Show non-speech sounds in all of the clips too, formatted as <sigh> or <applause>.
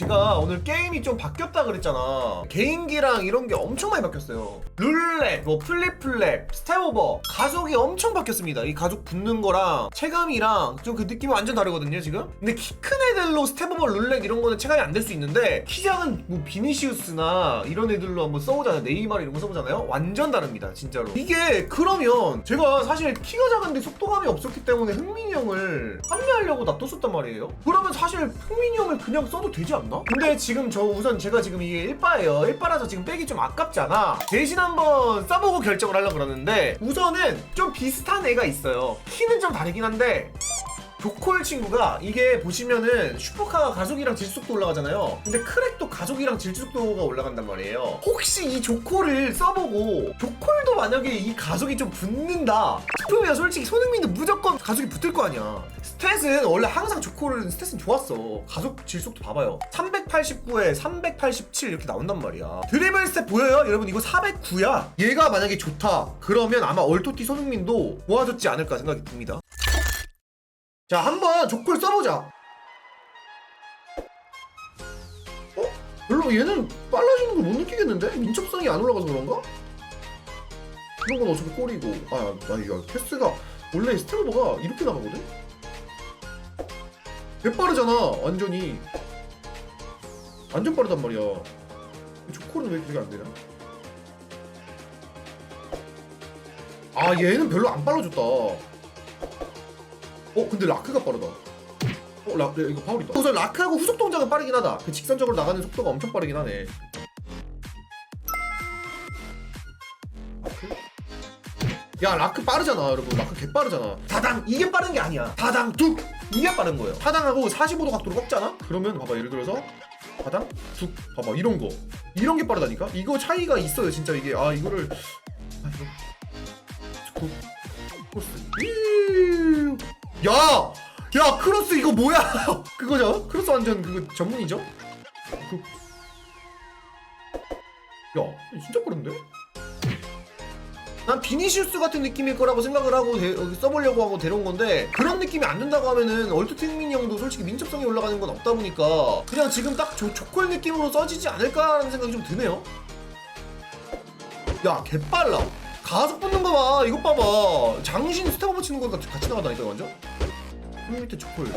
제가 오늘 게임이 좀 바뀌었다 그랬잖아. 개인기랑 이런 게 엄청 많이 바뀌었어요. 룰렛, 뭐 플립플랩, 스텝오버, 가속이 엄청 바뀌었습니다. 이 가속 붙는 거랑 체감이랑 좀 그 느낌이 완전 다르거든요, 지금. 근데 키 큰 애들로 스텝오버, 룰렛 이런 거는 체감이 안 될 수 있는데 키 작은 뭐 비니시우스나 이런 애들로 한번 써보잖아요. 네이마르 이런 거 써보잖아요. 완전 다릅니다, 진짜로. 이게 그러면 제가 사실 키가 작은데 속도감이 없었기 때문에 흥민이 형을 판매하려고 놔뒀었단 말이에요. 그러면 사실 흥민이 형을 그냥 써도 되지 않나? 근데 지금 저 우선 제가 지금 이게 1바예요. 1바라서 지금 빼기 좀 아깝잖아. 대신 한번 써보고 결정을 하려고 그러는데 우선은 좀 비슷한 애가 있어요. 키는 좀 다르긴 한데 조콜 친구가 이게 보시면은 슈퍼카가 가속이랑 질속도 올라가잖아요. 근데 크랙도 가속이랑 질속도가 올라간단 말이에요. 혹시 이 조콜을 써보고 조콜도 만약에 이 가속이 좀 붙는다 싶으면 솔직히 손흥민도 무조건 가속이 붙을 거 아니야. 스탯은 원래 항상 조콜은 스탯은 좋았어. 가속 질속도 봐봐요. 389에 387 이렇게 나온단 말이야. 드리블 스탯 보여요? 여러분 이거 409야. 얘가 만약에 좋다. 그러면 아마 얼토티 손흥민도 모아졌지 않을까 생각이 듭니다. 자, 한번 조콜 써보자. 어? 별로 얘는 빨라지는 걸 못 느끼겠는데? 민첩성이 안 올라가서 그런가? 이런 건 어차피 꼴이고. 아, 나 이거 패스가 원래 스테로버가 이렇게 나가거든? 개 빠르잖아, 완전히. 완전 빠르단 말이야. 조콜은 왜 그렇게 안 되냐? 아, 얘는 별로 안 빨라졌다. 어 근데 라크가 빠르다. 어 라, 이거 파울이다. 우선 라크하고 후속 동작은 빠르긴 하다. 그 직선적으로 나가는 속도가 엄청 빠르긴 하네. 야 라크 빠르잖아 여러분. 라크 개 빠르잖아. 다당 이게 빠른 게 아니야. 다당 툭 이게 빠른 거예요. 타당하고 45도 각도로 꺾잖아. 그러면 봐봐 예를 들어서 다당 툭 봐봐 이런 거 이런 게 빠르다니까. 이거 차이가 있어요 진짜 이게 아 이거를 야! 야, 크로스 이거 뭐야? <laughs> 그거죠? 크로스 완전 그거 전문이죠? 그... 야, 진짜 빠른데? 난 비니시우스 같은 느낌일 거라고 생각을 하고 데- 써보려고 하고 데려온 건데 그런 느낌이 안 든다고 하면은 얼토 팀민 형도 솔직히 민첩성이 올라가는 건 없다 보니까 그냥 지금 딱 조, 조콜 느낌으로 써지지 않을까라는 생각이 좀 드네요. 야, 개빨라. 가속 붙는 거 봐. 이것 봐봐. 장신 스텝업 치는 거랑 같이, 나가다니까 완전. 그 밑에 초콜.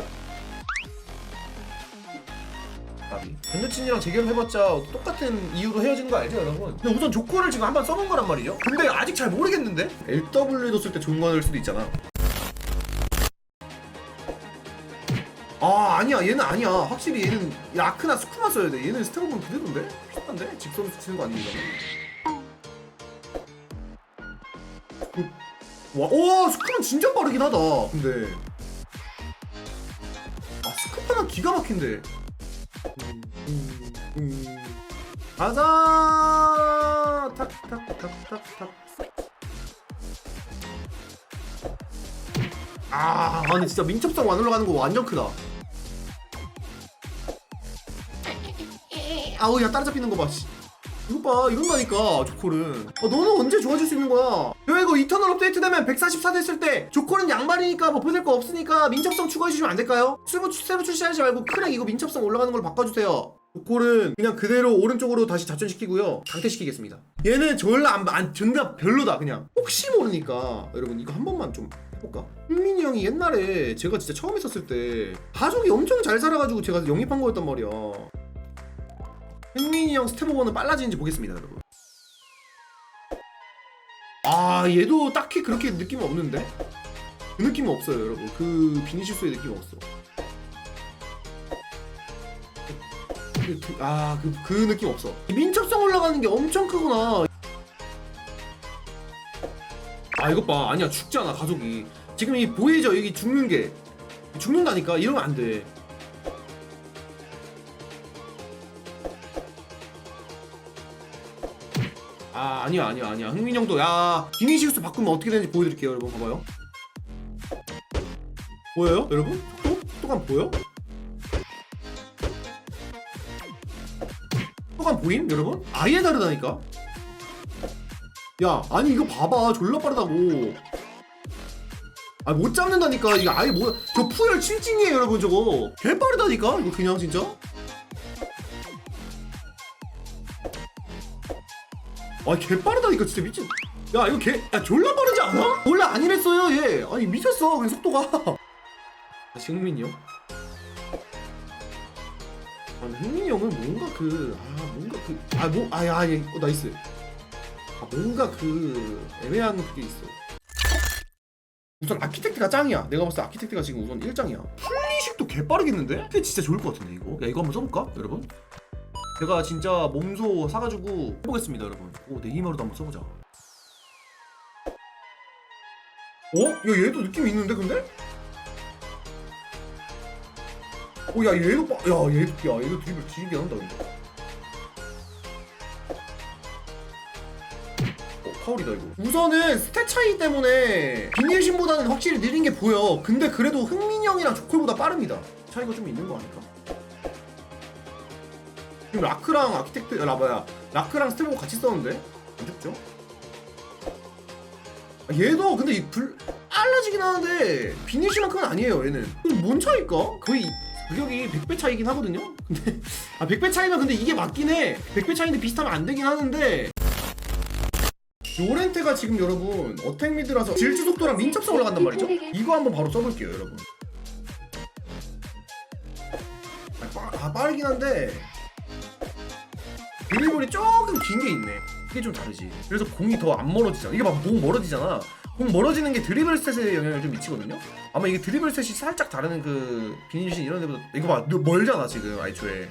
나비. 변여친이랑 재결해봤자 똑같은 이유로 헤어지는 거 알죠, 여러분? 근데 우선 조커를 지금 한 번 써본 거란 말이죠. 근데 아직 잘 모르겠는데? LW도 쓸 때 좋은 거일 수도 있잖아. 아 아니야 얘는 아니야 확실히 얘는 라크나 스쿠만 써야 돼 얘는 스텝업은 그대로인데 비슷한데 직선으로 치는 거 아니니까 와, 오, 스크는 진짜 빠르긴 하다. 근데 아, 스크파는 기가 막힌데. 음, 음, 음. 가자. 탁탁탁탁탁. 아, 아니 진짜 민첩성 안 올라가는 거 완전 크다. 아우, 야 따라잡히는 거 봐. 씨. 이거 봐 이런다니까 조콜은 어, 너는 언제 좋아질 수 있는 거야? 야 이거 이터널 업데이트 되면 144 됐을 때 조콜은 양말이니까 버프될 거 없으니까 민첩성 추가해주시면 안 될까요? 새로, 새로 출시하지 말고 크랙 이거 민첩성 올라가는 걸로 바꿔주세요. 조콜은 그냥 그대로 오른쪽으로 다시 작전시키고요. 강퇴시키겠습니다. 얘는 졸라 안, 안 존나 별로다 그냥. 혹시 모르니까. 여러분 이거 한 번만 좀 해볼까? 흥민이 형이 옛날에 제가 진짜 처음 했었을 때 가족이 엄청 잘 살아가지고 제가 영입한 거였단 말이야 흥민이 형 스텝 오버는 빨라지는지 보겠습니다, 여러분. 아, 얘도 딱히 그렇게 느낌은 없는데? 그 느낌은 없어요, 여러분. 그 비니시스의 느낌은 없어. 그, 그, 아, 그, 그 느낌 없어. 민첩성 올라가는 게 엄청 크구나. 아, 이것 봐. 아니야, 죽잖아, 가족이. 지금 이 보이죠? 여기 죽는 게. 죽는다니까? 이러면 안 돼. 아 아니야 아니야 아니야 흥민 형도 야 비니시우스 바꾸면 어떻게 되는지 보여드릴게요 여러분. 봐봐요. 보여요 여러분? 또? 또간 보여? 또간 보임 여러분? 아예 다르다니까. 야 아니 이거 봐봐. 졸라 빠르다고. 아 못 잡는다니까. 이거 아예 뭐저 푸열 칠징이에요 여러분 저거. 개 빠르다니까 이거 그냥 진짜 아 개빠르다니까 진짜 미친 야 이거 개 야, 졸라 빠르지 않아? 원래 안 이랬어요 얘 아니 미쳤어 그 속도가 <laughs> 다시 흥민이 형 아, 흥민이 형은 뭔가 그, 아, 뭔가 그, 아, 뭐, 아, 야, 야, 어, 나이스. 아, 뭔가 그, 애매한 그게 있어. 우선 아키텍트가 짱이야. 내가 봤을 때 아키텍트가 지금 우선 1장이야. 플리식도 개빠르겠는데? 근데 진짜 좋을 것 같은데, 이거? 야, 이거 한번 써볼까, 여러분? 제가 진짜 몸소 사가지고 해보겠습니다, 여러분. 오, 네이마루도 한번 써보자. 어? 야, 얘도 느낌이 있는데, 근데? 어, 야, 얘도 빠, 야, 얘, 야, 얘도 드리블 뒤지게 한다, 근데. 어, 파울이다, 이거. 우선은 스탯 차이 때문에 비닐 신보다는 확실히 느린 게 보여. 근데 그래도 흥민이 형이랑 조콜보다 빠릅니다. 차이가 좀 있는 거 아닐까? 지금 라크랑 아키텍트, 야, 라바야. 라크랑 스테보 같이 썼는데? 안 죽죠? 아, 얘도 근데 이 불, 빨라지긴 하는데 비닐시만큼은 아니에요 얘는 뭔 차이일까? 거의 가격이 100배 차이긴 하거든요? 근데 아 100배 차이면 근데 이게 맞긴 해 100배 차이인데 비슷하면 안 되긴 하는데 요렌테가 지금 여러분 어택 미드라서 질주 속도랑 민첩성 올라간단 말이죠? 이거 한번 바로 써볼게요 여러분 아, 빠, 아 빠르긴 한데 드리블이 조금 긴 게 있네. 이게 좀 다르지. 그래서 공이 더 안 멀어지잖아 이게 막 공 멀어지잖아. 공 멀어지는 게 드리블 스탯에 영향을 좀 미치거든요. 아마 이게 드리블 스탯이 살짝 다른 그 비닐신 이런 데보다 이거 봐. 너 멀잖아 지금 아이초에.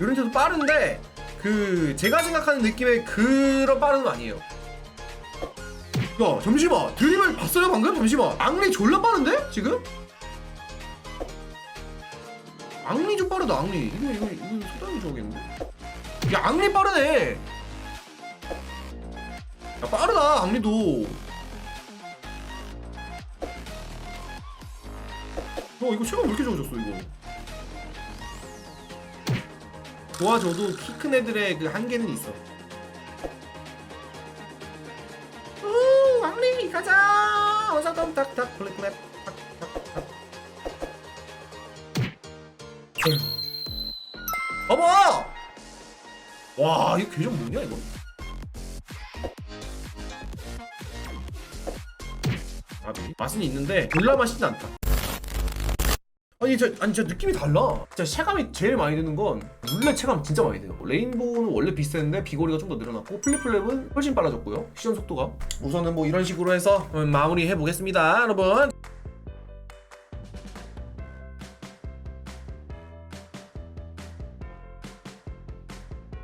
이런 데도 빠른데 그 제가 생각하는 느낌의 그런 빠른 건 아니에요. 야 잠시만. 드리블 봤어요 방금? 잠시만. 앙리 졸라 빠른데 지금? 앙리 좀 빠르다 앙리. 이거 이거 이거 소당이 좋아하겠는데 야 앙리 빠르네. 야 빠르다 앙리도. 어 이거 체감 왜 이렇게 좋아졌어 이거? 도와줘도 키 큰 애들의 그 한계는 있어. 우 앙리 가자. 어사덤 탁탁 클랩 클랩 탁탁탁. 어머 와 이거 계정 뭐냐 이거? 아비? 맛은 있는데 졸라 맛있진 않다. 아니 저 아니 저 느낌이 달라. 진짜 체감이 제일 많이 드는 건 룰렛 체감 진짜 많이 돼요. 레인보우는 원래 비슷했는데 비거리가 좀 더 늘어났고 플립플랩은 훨씬 빨라졌고요. 시전 속도가. 우선은 뭐 이런 식으로 해서 마무리 해보겠습니다 여러분